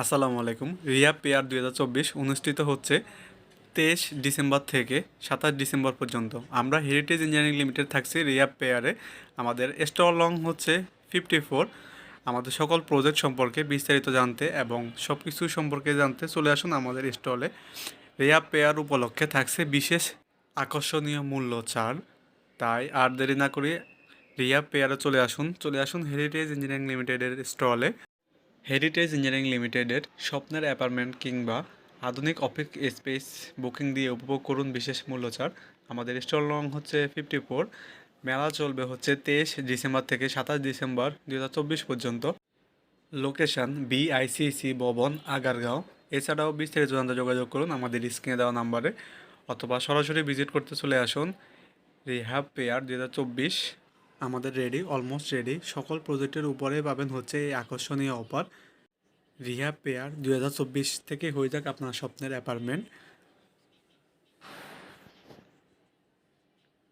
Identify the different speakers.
Speaker 1: আসসালামু আলাইকুম। রিয়া পেয়ার দুই হাজার চব্বিশ অনুষ্ঠিত হচ্ছে তেইশ ডিসেম্বর থেকে সাতাশ ডিসেম্বর পর্যন্ত। আমরা হেরিটেজ ইঞ্জিনিয়ারিং লিমিটেড থাকছি রিয়া পেয়ারে। আমাদের স্টল লং হচ্ছে ফিফটি ফোর। আমাদের সকল প্রজেক্ট সম্পর্কে বিস্তারিত জানতে এবং সব কিছু সম্পর্কে জানতে চলে আসুন আমাদের স্টলে। রিয়া পেয়ার উপলক্ষে থাকছে বিশেষ আকর্ষণীয় মূল্য ছাড় তাই আর দেরি না করে রিয়া পেয়ারে চলে আসুন। চলে আসুন হেরিটেজ ইঞ্জিনিয়ারিং লিমিটেডের স্টলে। হেরিটেজ ইঞ্জিনিয়ারিং লিমিটেডের স্বপ্নের অ্যাপার্টমেন্ট কিংবা আধুনিক অফিস স্পেস বুকিং দিয়ে উপভোগ করুন বিশেষ মূল্য ছাড়। আমাদের স্টল রং হচ্ছে ফিফটি ফোর মেলা চলবে হচ্ছে তেইশ ডিসেম্বর থেকে সাতাশ ডিসেম্বর দু হাজার চব্বিশ পর্যন্ত। লোকেশন বিআইসিসি ভবন, আগারগাঁও। এছাড়াও বিস্তারিত জানতে যোগাযোগ করুন আমাদের স্ক্রিনে দেওয়া নাম্বারে অথবা সরাসরি ভিজিট করতে চলে আসুন। রিহ্যাব পেয়ার দু হাজার চব্বিশ। আমাদের রেডি অলমোস্ট রেডি সকল প্রজেক্টের উপরে পাবেন হচ্ছে এই আকর্ষণীয় অফার রিহ্যাব পেয়ার দু হাজার চব্বিশ থেকে হয়ে যাক আপনার স্বপ্নের অ্যাপার্টমেন্ট